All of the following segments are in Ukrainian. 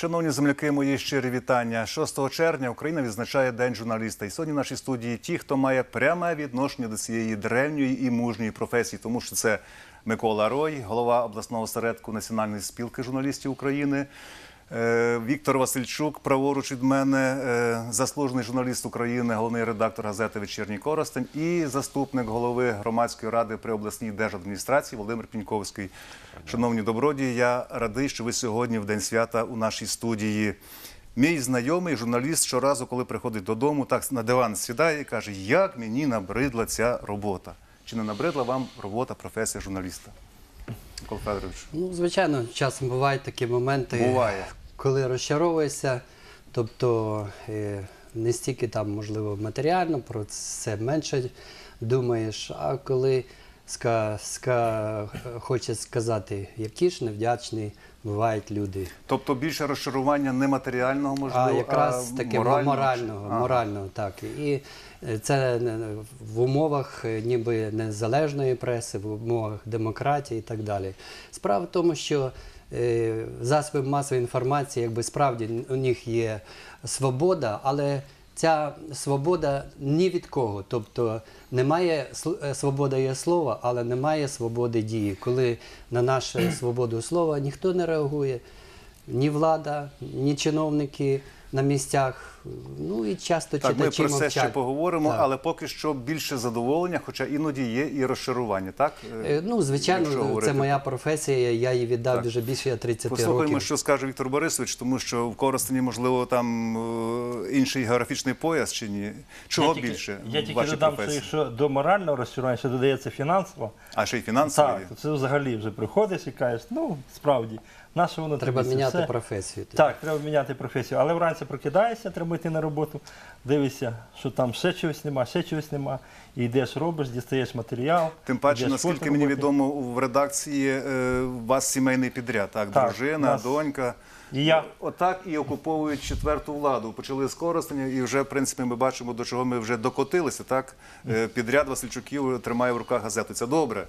Шановні земляки, мої щирі вітання. 6 червня Україна відзначає День журналіста. І сьогодні в нашій студії ті, хто має пряме відношення до цієї древньої і мужньої професії, тому що це Микола Рой, голова обласного осередку Національної спілки журналістів України. Е, Віктор Васильчук, праворуч від мене, е, заслужений журналіст України, головний редактор газети Вечірній Коростень і заступник голови громадської ради при обласній держадміністрації Володимир Піньковський. Шановні добродії, я радий, що ви сьогодні в день свята у нашій студії. Мій знайомий журналіст щоразу, коли приходить додому, так на диван сідає і каже, як мені набридла ця робота. Чи не набридла вам робота, професія журналіста? Микола Федорович. Ну, звичайно, часом бувають такі моменти, Буває. Коли розчаровуєшся, тобто е, не стільки там, можливо, матеріально, про це менше думаєш, а коли ска, ска, хочеш сказати, які ж невдячні бувають люди. Тобто більше розчарування не матеріального, можливо, а якраз а таки морального, морального, Ага. морального, так. І е, це в умовах е, ніби незалежної преси, в умовах демократії і так далі. Справа в тому, що засоби масової інформації, якби справді у них є свобода, але ця свобода ні від кого. Тобто немає е, свобода є слова, але немає свободи дії. Коли на нашу свободу слова ніхто не реагує, ні влада, ні чиновники на місцях. Ну і часто Так, ми про це ще поговоримо, Так. але поки що більше задоволення, хоча іноді є і розчарування, так? Е, Ну, Якщо звичайно, говорити це моя професія, я її віддав Так. вже більше 30 Послухаємо, років. що скаже Віктор Борисович, тому що в Коростені, можливо, там е, інший географічний пояс чи ні? Чого я тільки, більше Я тільки додам, що професії? якщо до морального розчарування ще додається фінансово, А ще й фінансові? так, то це взагалі вже приходиш і кажеш, ну справді, на що воно Треба міняти все? професію. тоді. Так, треба міняти професію. Але вранці прокидаєшся, треба йти на роботу, дивишся, що там ще чогось нема, ще чогось нема. І йдеш, робиш, дістаєш матеріал. Тим паче, йдеш наскільки фото мені робити. відомо, в редакції е, у вас сімейний підряд, так? Так, Дружина, нас- донька. І я. Отак і окуповують четверту владу. Почали з Коростеня, і вже, в принципі, ми бачимо, до чого ми вже докотилися. Так? Е, Підряд Васильчуків тримає в руках газету. Це добре.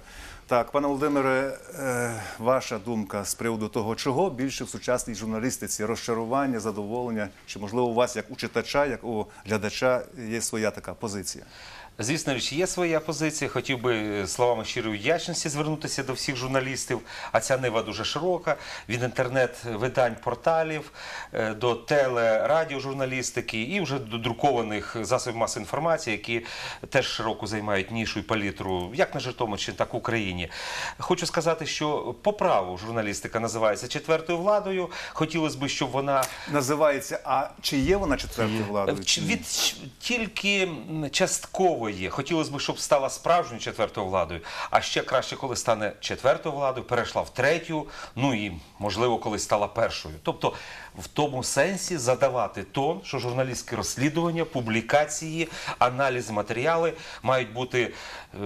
Так, пане Володимире, е, ваша думка з приводу того, чого більше в сучасній журналістиці розчарування, задоволення, чи можливо у вас як у читача, як у глядача є своя така позиція? Звісно річ, є своя позиція. Хотів би е, словами щирої вдячності звернутися до всіх журналістів. А ця нива дуже широка. Від інтернет-видань, порталів е, до телерадіожурналістики і вже до друкованих засобів масової інформації, які теж широко займають нішу і палітру, як на Житомирщині, так і в Україні. Хочу сказати, що по праву журналістика називається четвертою владою. Хотілося б, щоб вона Називається, а чи є вона четвертою владою? Чи ні? Від тільки частково є. Хотілося б, щоб стала справжньою четвертою владою. А ще краще, коли стане четвертою владою, перейшла в третю, ну і можливо, коли стала першою. Тобто, в тому сенсі задавати тон, що журналістське розслідування, публікації, аналіз, матеріали мають бути е,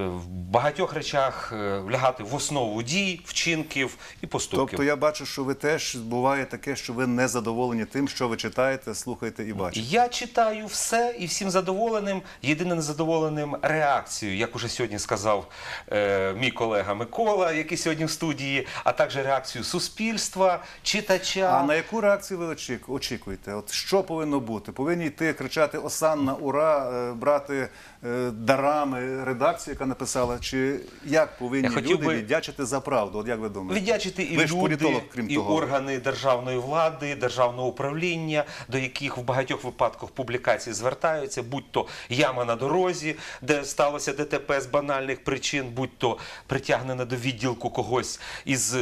в багатьох речах е, лягати в основу дій, вчинків і поступків. Тобто я бачу, що ви теж буває таке, що ви не задоволені тим, що ви читаєте, слухаєте і бачите. Я читаю все і всім задоволеним. Єдине незадоволеним реакцією, як уже сьогодні сказав е, мій колега Микола, який сьогодні в студії, а також реакцію суспільства, читача. А на яку реакцію ви очік- очікуєте? От що повинно бути? Повинні йти кричати Осанна, ура, е, брати е, дарами редакцію, яка написала, чи як повинні Я люди би- віддячити за правду? От як ви думаєте? Віддячити і ви ж люди, політолог, крім і того. органи державної влади, державного управління, до яких в багатьох випадках публікації звертаються, будь то яма на дорозі, де сталося ДТП з банальних причин, будь то притягнена до відділку когось із.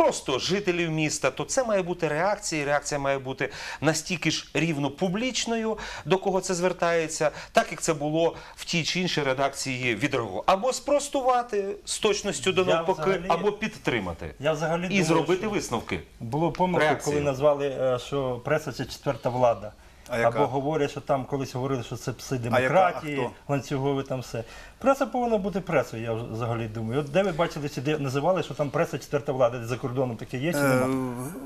Просто жителів міста, то це має бути реакція. і Реакція має бути настільки ж рівно публічною, до кого це звертається, так як це було в тій чи іншій редакції відреагувати. Або спростувати з точністю до навпаки, взагалі- або підтримати Я взагалі і думаю, зробити висновки. Було Реакцію. коли назвали, е, що преса це четверта влада. А яка? або говорять, що там колись говорили, що це пси А яка? демократії, А ланцюгові там все. Преса повинна бути пресою, я взагалі думаю. От де ви бачили, чи де називали, що там преса четверта влада, за кордоном таке є чи Е.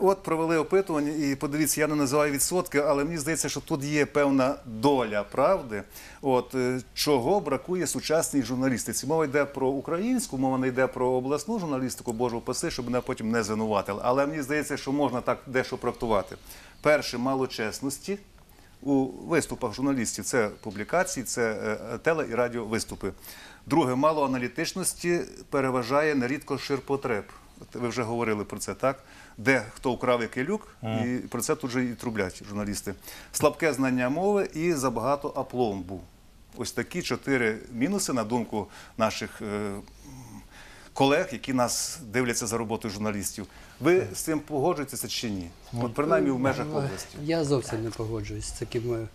От провели опитування, і подивіться, я не називаю відсотки, але мені здається, що тут є певна доля правди. От е, чого бракує сучасній журналістиці. Мова йде про українську, мова не йде про обласну журналістику, божу паси, щоб мене потім не звинуватили. Але мені здається, що можна так дещо трактувати. Перше, мало чесності. У виступах журналістів це публікації, це е, теле і радіовиступи. Друге, мало аналітичності переважає нерідко ширпотреб. От Ви вже говорили про це, так? Де хто украв який люк, і про це тут же і трублять журналісти. Слабке знання мови і забагато апломбу. Ось такі чотири мінуси, на думку наших е, колег, які нас дивляться за роботою журналістів. Ви з цим погоджуєтеся чи ні? От принаймні в межах області. Я зовсім не погоджуюсь з таким е,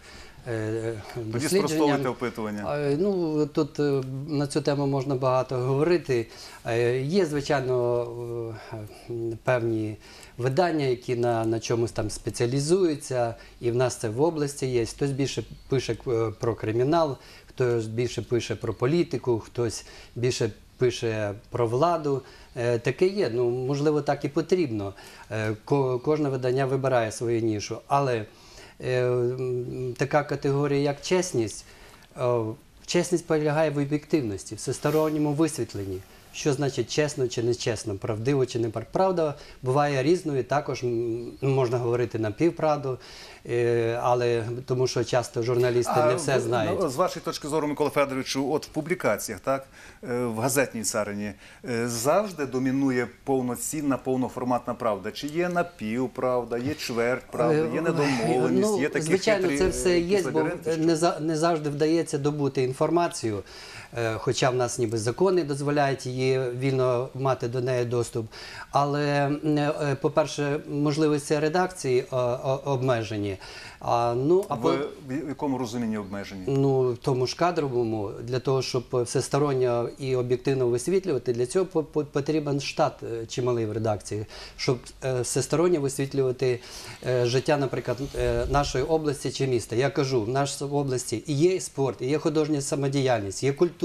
е, Тоді спростовуйте опитування. Ну тут е, на цю тему можна багато говорити. Е, Є, звичайно, е, певні видання, які на, на чомусь там спеціалізуються, і в нас це в області є. Хтось більше пише е, про кримінал, хтось більше пише про політику, хтось більше пише про владу. Е, Таке є. Ну можливо, так і потрібно. Е, Кожне видання вибирає свою нішу, але е, така категорія, як чесність, чесність полягає в об'єктивності, всесторонньому висвітленні. Що значить чесно чи нечесно, правдиво чи не пар- правда буває різною, також можна говорити напівправду, е, але тому що часто журналісти не все знають. ну, з вашої точки зору, Микола Федоровичу, от в публікаціях, так, е, в газетній царині е, завжди домінує повноцінна, повноформатна правда. Чи є напівправда, є чверть правда, є недомовленість, ну, є такі Звичайно, хитрі, це все є, бо не завжди вдається добути інформацію. Е, Хоча в нас ніби закони дозволяють її вільно мати до неї доступ. Але, е, по-перше, можливості редакції е, обмежені. А, ну, а по- Ви в якому розумінні обмежені? Ну, в тому ж кадровому, для того, щоб всесторонньо і об'єктивно висвітлювати, для цього по- по- потрібен штат чималий в редакції, щоб всесторонньо висвітлювати життя, наприклад, нашої області чи міста. Я кажу, в нашій області і є спорт, і є художня самодіяльність, є культура.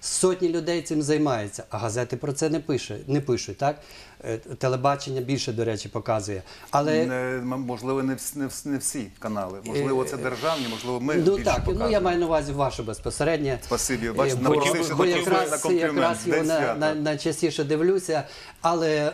Сотні людей цим займаються, а газети про це не пише, не пишуть. Так? Е, Телебачення більше, до речі, показує. Але Не, можливо, не, вс- не, вс- не всі канали. Можливо, це державні, можливо, ми ну більше так, ну я маю на увазі вашу безпосередньо. Спасибі. Бачите, Е, бо- бо якраз, на комплімент. якраз його на, на, найчастіше дивлюся. Але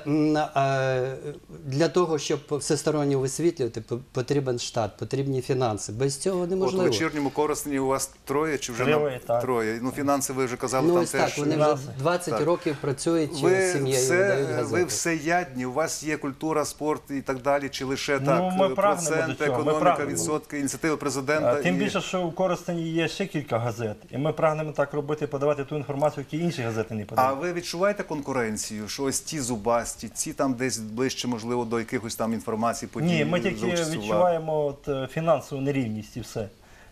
е, для того, щоб всесторонньо висвітлювати, потрібен штат, потрібні фінанси. Без цього От у вечірньому корисні у вас троє чи вже Троє, на... троє? Ну, фінанси ви вже казали, Ну там ось теж. так, вони вже фінанси. 20 Так. років працюють з сім'єю, ви газети. все ядні, у вас є культура, спорт і так далі, чи лише Ну, так ми до цього, економіка, відсотки, ініціативи президента. А, Тим і... більше, що у Коростені є ще кілька газет, і ми прагнемо так робити, подавати ту інформацію, яку інші газети не подають. А ви відчуваєте конкуренцію, що ось ті зубасті, ці там десь ближче, можливо, до якихось там інформацій, подій? Ні, ми тільки відчуваємо от, е, фінансову нерівність і все.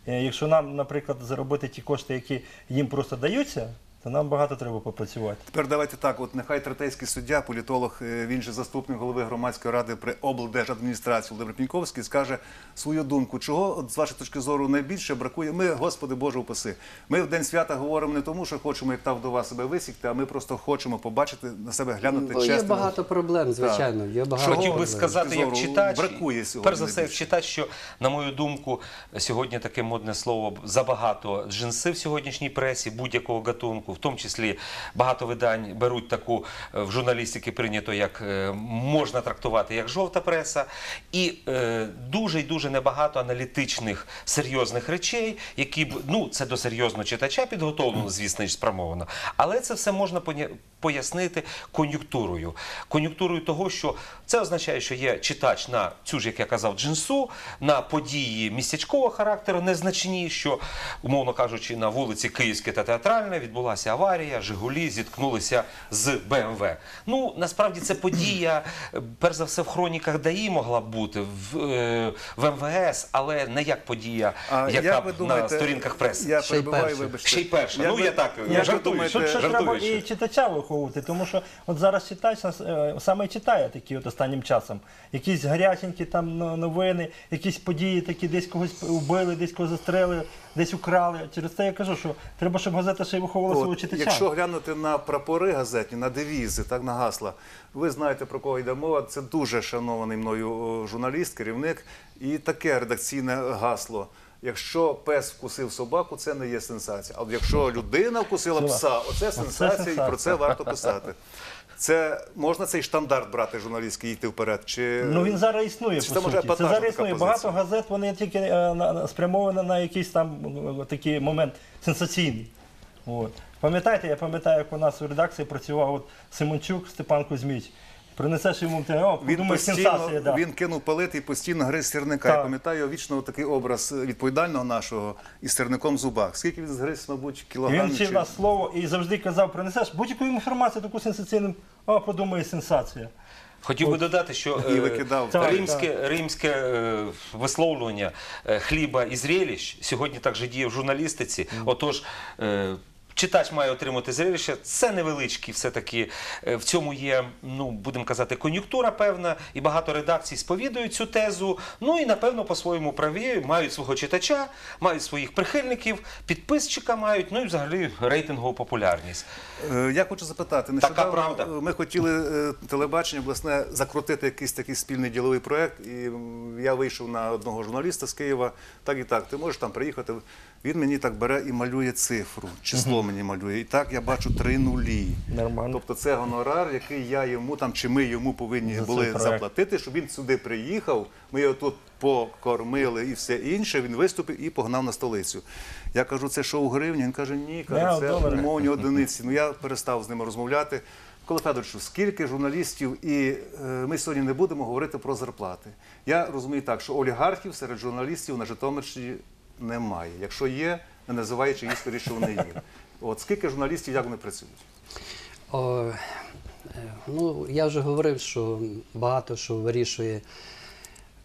Е, Якщо нам, наприклад, заробити ті кошти, які їм просто даються, то нам багато треба попрацювати. Тепер давайте так. От нехай третейський суддя, політолог, е, він же заступник голови громадської ради при облдержадміністрації Володимир Піньковський, скаже свою думку, чого от, з вашої точки зору найбільше бракує. Ми, Господи Боже, упаси. Ми в день свята говоримо не тому, що хочемо, як та вдова себе висікти, а ми просто хочемо побачити на себе глянути Бо є багато проблем, звичайно. Є багато Чого Хотів би сказати, як читач, бракує сьогодні перш за все, читач, що, на мою думку, сьогодні таке модне слово забагато джинси в сьогоднішній пресі будь-якого гатунку, в тому числі багато видань беруть таку е, в журналістики прийнято, як е, можна трактувати як жовта преса, і е, дуже і дуже небагато аналітичних серйозних речей, які б ну це до серйозного читача підготовлено, звісно спрямовано, але це все можна пояснити кон'юнктурою. Кон'юнктурою того, що це означає, що є читач на цю ж, як я казав, джинсу, на події містечкового характеру незначні, що, умовно кажучи, на вулиці Київська та Театральна відбулася сталася аварія, Жигулі зіткнулися з БМВ. Ну насправді це подія, перш за все, в хроніках ДАІ могла б бути в, е, в МВС, але не як подія, А яка як б ви на сторінках преси. Я Ще й перше. вибачте. Ще й перше. Як Ну, ви- я так, ви жартую. думаєте, Тут ще треба і читача виховувати, тому що от зараз читач нас е, саме читає такі от останнім часом. Якісь гаряченькі там но- новини, якісь події такі, десь когось вбили, десь когось застрелили, десь украли. Через це я кажу, що треба, щоб газета ще й виховувала свого читача. якщо глянути на прапори газетні, на девізи, так на гасла, ви знаєте про кого йде мова. Це дуже шанований мною журналіст, керівник, і таке редакційне гасло. Якщо пес вкусив собаку, це не є сенсація. А от якщо людина вкусила пса, оце сенсація, і про це варто писати. Це можна цей штандарт брати журналістський і йти вперед? Чи Ну він зараз існує Чи по це може. Це зараз існує. позиція? Багато газет вони тільки е, спрямовані на якийсь там е, такий момент сенсаційний. От. Пам'ятаєте, я пам'ятаю, як у нас у редакції працював от Симончук Степан Кузьміч. Принесеш йому те, о, Він подумаєш, постійно сенсація. Да. він кинув палити і постійно гриз сірника. Я пам'ятаю вічно такий образ відповідального нашого із сірником в зубах. Скільки він згриз, мабуть, кілограм? Він вчив нас слово і завжди казав, принесеш будь-яку інформацію таку сенсаційну, о, подумає сенсація. Хотів би додати, що І е, викидав. Так, римське, римське е, висловлювання е, хліба і зрелищ сьогодні також діє в журналістиці. Отож, е, читач має отримати зрелище. Це невеличкі, все-таки е, в цьому є, ну будемо казати, кон'юнктура певна, і багато редакцій сповідують цю тезу. Ну і напевно по-своєму праві мають свого читача, мають своїх прихильників, підписчика мають, ну і взагалі рейтингову популярність. Е, Я хочу запитати, Така правда. ми хотіли е, телебачення обласне закрутити якийсь такий спільний діловий проект, і я вийшов на одного журналіста з Києва. Так і так, ти можеш там приїхати. Він мені так бере і малює цифру, число мені малює. І так я бачу три нулі. Нормально. Тобто це гонорар, який я йому там чи ми йому повинні За були заплатити, щоб він сюди приїхав. Ми його тут покормили і все інше. Він виступив і погнав на столицю. Я кажу, це що у гривні? Він каже, ні, каже, це умовні одиниці. Ну я перестав з ними розмовляти. Микола Федоровичу, скільки журналістів, і е, ми сьогодні не будемо говорити про зарплати. Я розумію так, що олігархів серед журналістів на Житомирщині немає. Якщо є, не називаючи їх, скоріше вони є. От скільки журналістів, як вони працюють? О, е, ну, я вже говорив, що багато що вирішує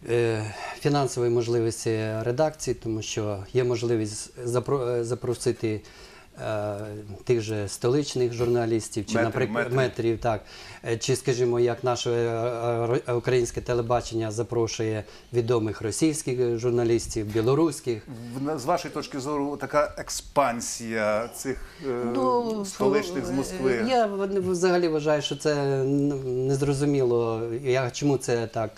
е, фінансові можливості редакції, тому що є можливість е, запросити тих же столичних журналістів, чи, Метрів, наприклад, метрів. метрів, так. Е, Чи, скажімо, як наше е, е, українське телебачення запрошує відомих російських журналістів, білоруських. З вашої точки зору, така експансія цих е, Ну, столичних з Москви. е, Я взагалі вважаю, що це незрозуміло. Я, чому це так.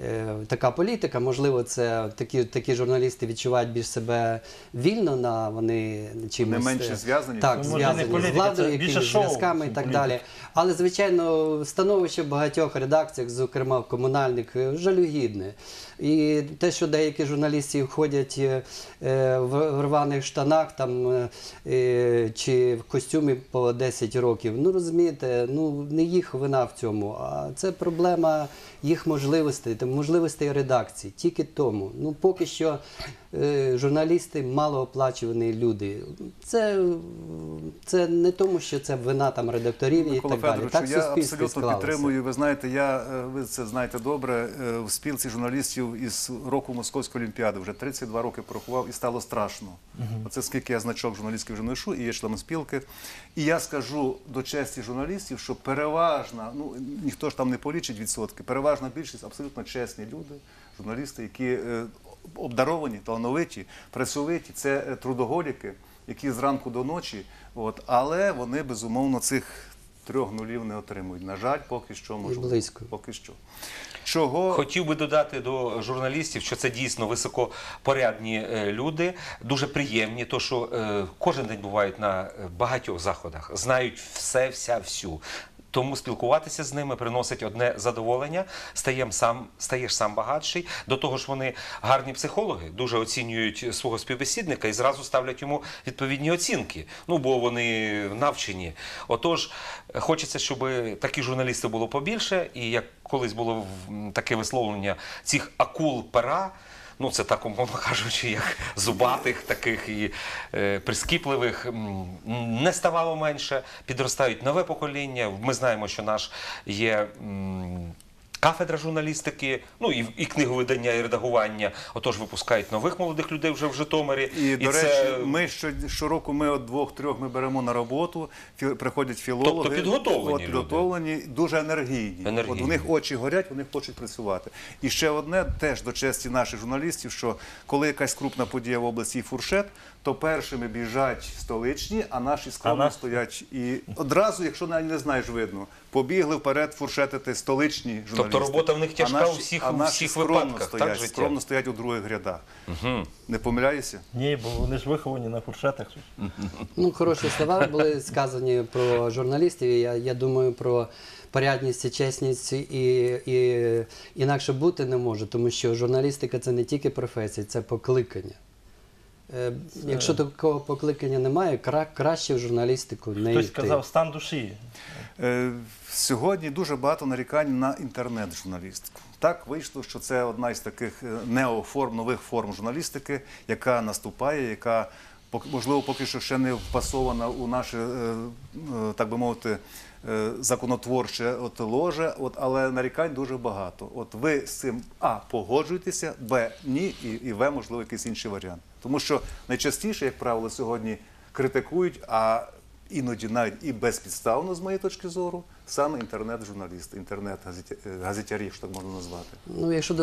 Е, Така політика, можливо, це такі, такі журналісти відчувають більш себе вільно на вони чимось Не менше е, зв'язані? так, Ну, зв'язані з владою, якимись зв'язками і так політика. далі. Але звичайно, становище в багатьох редакціях, зокрема в комунальних, е, жалюгідне. І те, що деякі журналісти ходять в рваних штанах там, чи в костюмі по 10 років, ну розумієте, ну не їх вина в цьому, а це проблема їх можливостей, можливостей редакції. Тільки тому. Ну поки що журналісти малооплачувані люди. Це, це не тому, що це вина там редакторів і Микола так далі. Так я абсолютно склалося. підтримую. Ви знаєте, я е, ви це знаєте добре. е, В спілці журналістів із року Московської олімпіади вже 32 роки порахував і стало страшно. Оце скільки я значок журналістський вже ношу, і є членом спілки. І я скажу до честі журналістів, що переважна, ну ніхто ж там не полічить відсотки, переважна більшість абсолютно чесні люди, журналісти, які е, обдаровані, талановиті, працьовиті, це е, трудоголіки, які зранку до ночі, от, але вони безумовно цих трьох нулів не отримують. На жаль, поки що можливо. близько. Поки що. Чого Хотів би додати до журналістів, що це дійсно високопорядні е, люди, дуже приємні, то що е, кожен день бувають на е, багатьох заходах, знають все, вся, всю. Тому спілкуватися з ними приносить одне задоволення. Стаєм сам, стаєш сам багатший. До того ж, вони гарні психологи, дуже оцінюють свого співбесідника і зразу ставлять йому відповідні оцінки. Ну бо вони навчені. Отож, хочеться, щоб таких журналістів було побільше, і як колись було таке висловлення цих акул пера. Ну це так умовно кажучи, як зубатих, таких і е, прискіпливих, не ставало менше. Підростають нове покоління. Ми знаємо, що наш є. м, Кафедра журналістики, ну і, і книговидання, і редагування. Отож, випускають нових молодих людей вже в Житомирі. І, до це- речі, ми що, щороку ми от двох-трьох ми беремо на роботу, фі, приходять філологи. Тобто підготовлені от, люди. підготовлені, дуже енергійні. Енергійні. От у них очі горять, вони хочуть працювати. І ще одне, теж до честі наших журналістів, що коли якась крупна подія в області і фуршет, то першими біжать столичні, а наші скромно наш- стоять. І одразу, якщо навіть не знаєш, видно, побігли вперед фуршетити столичні журналісти. Тобто робота в них тяжка у всіх- а у наші всіх скромно випадках, так, стоять, життя? скромно стоять у других рядах. Не помиляюся? Ні, бо вони ж виховані на фуршетах. Ну, хороші слова були сказані про журналістів. і Я, я думаю про порядність і чесність і, і інакше бути не може, тому що журналістика це не тільки професія, це покликання. Е, Якщо такого покликання немає, кра, краще в журналістику не Хтось йти. сказав стан душі. Е, Сьогодні дуже багато нарікань на інтернет-журналістику. Так вийшло, що це одна із таких е, неоформ, нових форм журналістики, яка наступає, яка можливо поки що ще не впасована у наше, так би мовити, законотворче от ложе, от, але нарікань дуже багато. От ви з цим А погоджуєтеся, Б ні, і, і В, можливо, якийсь інший варіант. Тому що найчастіше, як правило, сьогодні критикують, а іноді навіть і безпідставно, з моєї точки зору, саме інтернет-журналісти, інтернет-газетярі, що так можна назвати. Ну, якщо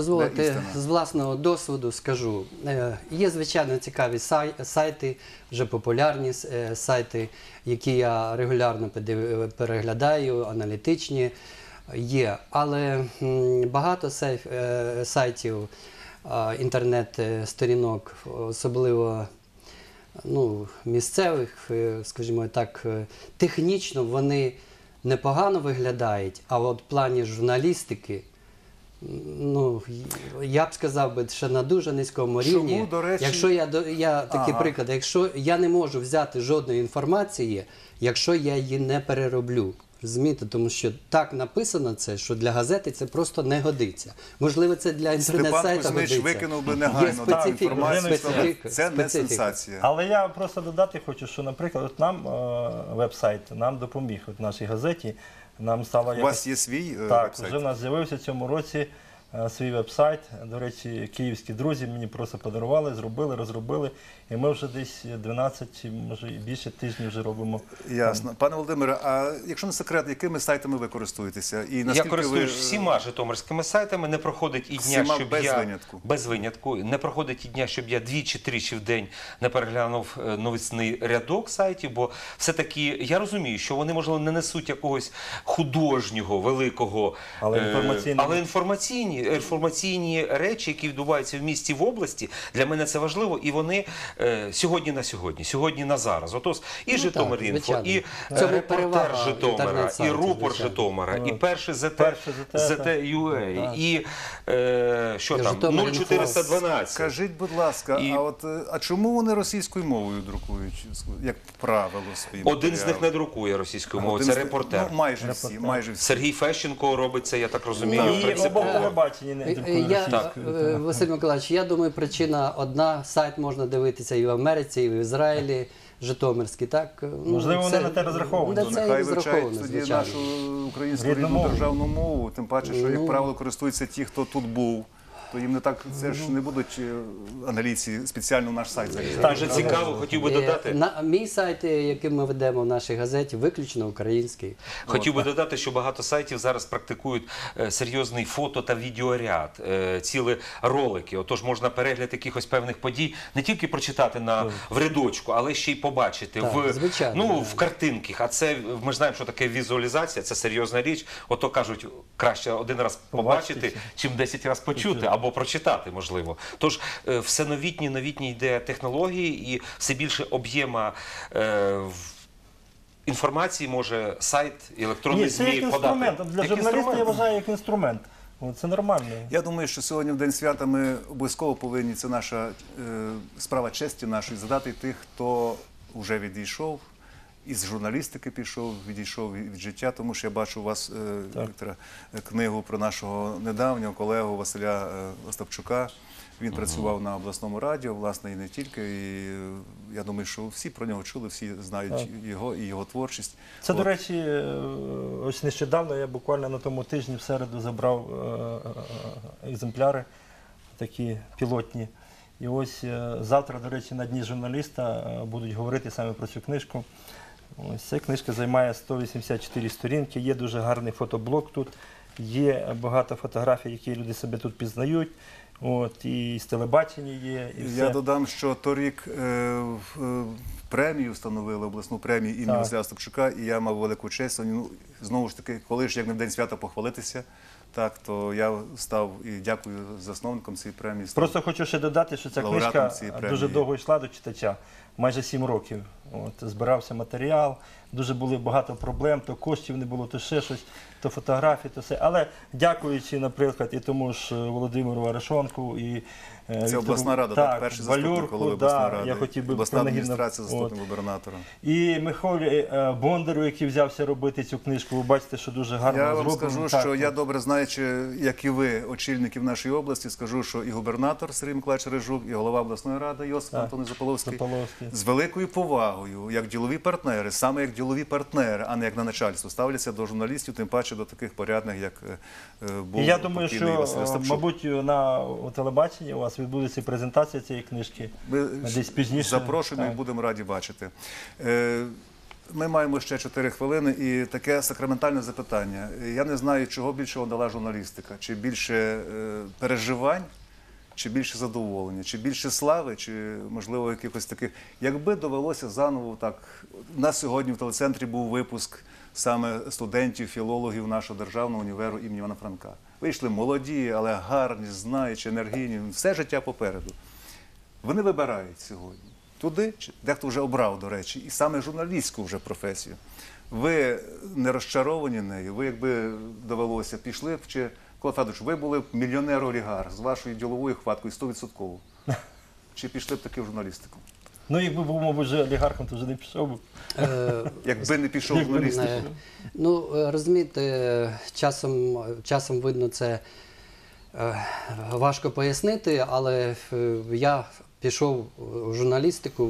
істина? з власного досвіду скажу. Е, Є звичайно цікаві сайти, вже популярні е, сайти, які я регулярно переглядаю, аналітичні є. Але багато е, сайтів, інтернет-сторінок, особливо ну, місцевих, е, скажімо так, е, технічно вони непогано виглядають, а от в плані журналістики, ну, я б сказав би, ще на дуже низькому Чому, рівні. до речі- Якщо я, до- я такий Ага. приклад, якщо я не можу взяти жодної інформації, якщо я її не перероблю. Розумієте, тому що так написано це, що для газети це просто не годиться. Можливо, це для інтернет-сайта Кузьмич годиться. викинув би негайно да, інформацію. специфіка, Це не специфіка. сенсація. Але я просто додати хочу, що, наприклад, от нам е, веб-сайт нам допоміг от нашій газеті. Нам стало У вас є свій е, Так, веб-сайт? вже в нас з'явився в цьому році свій веб-сайт. До речі, київські друзі мені просто подарували, зробили, розробили. І ми вже десь 12, може і більше тижнів вже робимо. Ясно. Пане Володимире, а якщо не секрет, якими сайтами ви користуєтеся? І Я наскільки користуюсь ви... е, всіма житомирськими сайтами. Не проходить і дня, Всіма щоб без я винятку? без винятку. Не проходить і дня, щоб я двічі тричі в день не переглянув е, новісний рядок сайтів. Бо все таки я розумію, що вони можливо не несуть якогось художнього великого, Але е, інформаційного. але інформаційні інформаційні речі, які відбуваються в місті в області, для мене це важливо, і вони е, сьогодні на сьогодні, сьогодні на зараз. Отож, і Ну, Житомир-інфо, і В цьому репортер Житомира, і рупор звичайно. Житомира, і Ну, перший ЗТ, перший ЗТ, ЗТ.UA, так. і е, що І там, Житомир інфо. 0412. Скажіть, будь ласка, І- а от е, а чому вони російською мовою друкують, як правило, свої Один з них не друкує російською мовою, це репортер. Ну, майже всі, майже всі. Сергій Фещенко робить це, я так розумію. І принципово. Телебачення не Е, друкує Я, російською. е, Василь Миколаївич, я думаю, причина одна. Сайт можна дивитися і в Америці, і в Ізраїлі, Житомирський. Так? можливо, Можливо, вони на те. На Ну, це Нехай вивчають тоді звичайно. нашу українську Рідну рідну державну мову, тим паче, що, як Ну. правило, користуються ті, хто тут був. То їм не так, це ж не будуть е, англійці спеціально наш сайт заїжджати. Так, так. цікаво, хотів би додати. На мій сайт, е, який ми ведемо в нашій газеті, виключно український. Хотів би додати, що багато сайтів зараз практикують е, серйозний фото та відеоряд, цілі ролики. Отож, можна перегляд якихось певних подій не тільки прочитати на в рядочку, але ще й побачити Так, в звичайно, ну в картинках. А це ми ж знаємо, що таке візуалізація, це серйозна річ. Ото кажуть, краще один раз побачити, Побачити. чим 10 разів почути або прочитати, можливо. Тож е, все новітні, новітні йде технології і все більше об'єма. е, Інформації може сайт і електронний Ні, це ЗМІ як подати. інструмент. Для Як журналіста я інструмент. вважаю як інструмент. О, Це нормально. Я думаю, що сьогодні в День свята ми обов'язково повинні, це наша е, справа честі нашої, задати тих, хто вже відійшов, із журналістики пішов, відійшов від життя, тому що я бачу у вас, е, Віктора, книгу про нашого недавнього колегу Василя е, Остапчука. Він працював на обласному радіо, власне, і не тільки. І е, я думаю, що всі про нього чули, всі знають Так. його і його творчість. Це, до речі, ось нещодавно я буквально на тому тижні в середу забрав екземпляри, такі пілотні. І ось завтра, до речі, на дні журналіста будуть говорити саме про цю книжку. Ось ця книжка займає 184 сторінки, є дуже гарний фотоблок тут, є багато фотографій, які люди себе тут пізнають. От, і з телебачення є, і Я додам, що торік е, е, премію встановили, обласну премію імені. Василя Остапчука, і я мав велику честь. Ну, знову ж таки, коли ж як не в день свята похвалитися, так, то я став і дякую засновникам цієї премії. став Просто хочу ще додати, що ця книжка дуже довго йшла до читача, майже сім років. От, збирався матеріал, дуже були багато проблем, то коштів не було, то ще щось, то фотографії, то все. Але дякуючи, наприклад, і тому ж е, Володимиру Арешонку, і е, Це Віктору- обласна рада, так, перший заступник голови обласної ради, я хотів би обласна адміністрація, от. заступник губернатора. І Михайлі е, Бондару, який взявся робити цю книжку, ви бачите, що дуже гарно Я вам зроблено. скажу, Так, що от. я добре знаючи, як і ви, очільники в нашій області, скажу, що і губернатор Сергій Миколаївич Рижук, і голова обласної ради Йосип Так. Заполовський Заполовський. з великою повагою, як ділові партнери, саме як ділові партнери, а не як на начальство, ставляться до журналістів, тим паче до таких порядних, як е, е, був я думаю, що, е, мабуть, на телебаченні у вас відбудеться презентація цієї книжки. Ми Десь пізніше. запрошуємо і будемо раді бачити. Ми маємо ще 4 хвилини і таке сакраментальне запитання. Я не знаю, чого більше дала журналістика. Чи більше переживань, чи більше задоволення, чи більше слави, чи можливо якихось таких. Якби довелося заново так. У нас сьогодні в телецентрі був випуск саме студентів, філологів нашого державного універу імені Івана Франка. Вийшли молоді, але гарні, знаючі, енергійні, все життя попереду. Вони вибирають сьогодні туди, дехто вже обрав, до речі, і саме журналістську вже професію. Ви не розчаровані нею, ви якби довелося, пішли б чи Микола Федорович, ви були б мільйонер олігарх з вашою діловою хваткою 100%. Чи пішли б таки в журналістику? Ну, якби був, мабуть, вже олігархом, то вже не пішов би. Е, Якби не пішов в журналістику? Е, Ну, е, розумієте, часом, часом видно це важко пояснити, але я пішов у журналістику.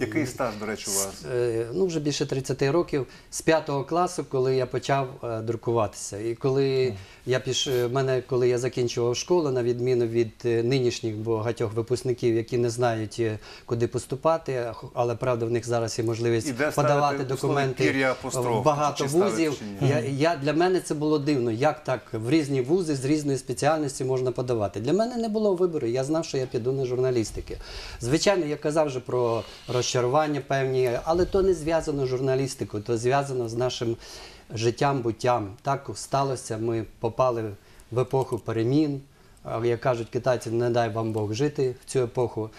Який стаж, до речі, у вас? Е, Ну, вже більше 30 років з п'ятого класу, коли я почав е, друкуватися. І коли я піш... е, мене, коли я закінчував школу, на відміну від е, нинішніх багатьох випускників, які не знають, е, куди поступати, але правда в них зараз є можливість І подавати документи в багато вузів. Я, я, для мене це було дивно, як так в різні вузи з різної спеціальності можна подавати. Для мене не було вибору. Я знав, що я піду на журналістики. Звичайно, я казав вже про розчарування певні, але то не зв'язано з журналістикою, то зв'язано з нашим життям, буттям. Так сталося. Ми попали в епоху перемін. Як кажуть китайці, не дай вам Бог жити в цю епоху.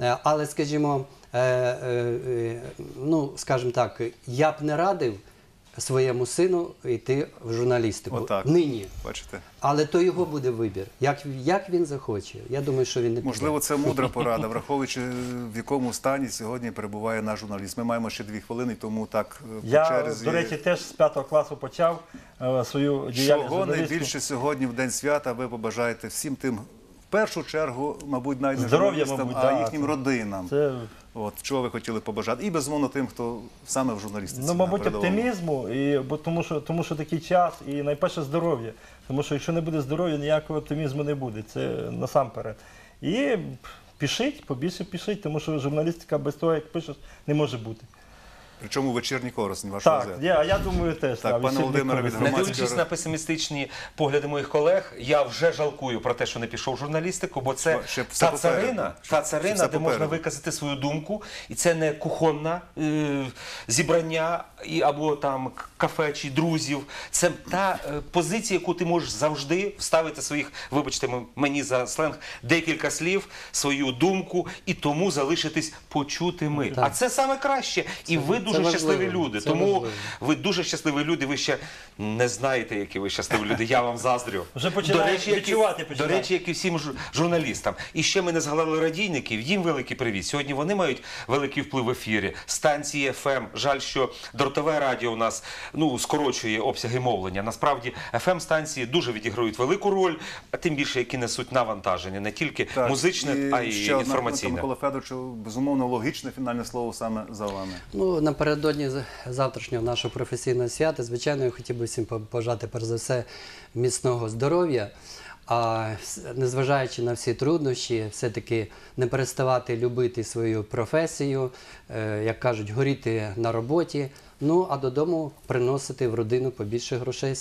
Е, Але, скажімо, е, е, ну, скажімо так, я б не радив своєму сину йти в журналістику. Отак. Нині. Бачите? Але то його буде вибір. Як, як він захоче. Я думаю, що він не піде. Можливо, це мудра порада, враховуючи в якому стані сьогодні перебуває наш журналіст. Ми маємо ще дві хвилини, тому так е, по Я, черзі. до речі, теж з п'ятого класу почав е, свою діяльність. Чого найбільше сьогодні в день свята ви побажаєте всім тим, в першу чергу, мабуть, навіть не Здоров'я, журналістам, мабуть, а да, їхнім це- родинам. Це, От чого ви хотіли побажати? І безумовно тим, хто саме в журналістиці. ну, на мабуть, передовому. оптимізму, і, бо, тому, що, тому що такий час, і найперше здоров'я. Тому що якщо не буде здоров'я, ніякого оптимізму не буде. Це насамперед. І пишіть, побільше пишіть, тому що журналістика без того, як пишеш, не може бути. Причому вечірні корисні вашого Так, газети. я, я думаю теж. Так, пане Володимире, від громадського- Не дивлячись на песимістичні погляди моїх колег, я вже жалкую про те, що не пішов в журналістику, бо це Ще та царина, Ще та царина, де можна виказати свою думку, і це не кухонне е, зібрання і, або там кафе чи друзів. Це та е, позиція, яку ти можеш завжди вставити своїх, вибачте мені за сленг, декілька слів, свою думку і тому залишитись почутими. Так. А це саме краще. І ви дуже важливо, щасливі люди. це Тому важливо. ви дуже щасливі люди. Ви ще не знаєте, які ви щасливі люди. Я вам заздрю. Вже починаєш як і- відчувати, до речі, як і всім журналістам. І ще ми не згадали радійників. Їм великий привіт. Сьогодні вони мають великий вплив в ефірі. Станції ФМ. Жаль, що дротове радіо у нас ну скорочує обсяги мовлення. Насправді ФМ станції дуже відіграють велику роль, а тим більше які несуть навантаження, не тільки Так, музичне, а й ще інформаційне. Микола Федоровичу, безумовно, логічне фінальне слово саме за вами. Ну, напередодні завтрашнього нашого професійного свята, звичайно, я хотів би всім побажати, перш за все, міцного здоров'я. А незважаючи на всі труднощі, все-таки не переставати любити свою професію, е, як кажуть, горіти на роботі. Ну а додому приносити в родину побільше грошей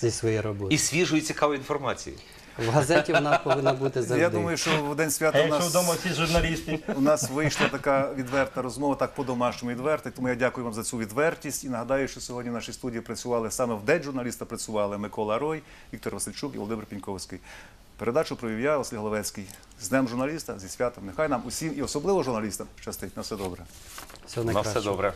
зі своєї роботи. І свіжу і цікаву інформацію. В газеті вона повинна бути завжди. Я думаю, що в день А свята у якщо нас, вдома всі журналісти. у нас вийшла така відверта розмова, так по-домашньому відверта. Тому я дякую вам за цю відвертість і нагадаю, що сьогодні в нашій студії працювали саме в день журналіста працювали Микола Рой, Віктор Васильчук і Володимир Піньковський. Передачу провів я, Василь Головецький. З Днем журналіста, зі святом. Нехай нам усім і особливо журналістам щастить. На все добре. Всього На все добре.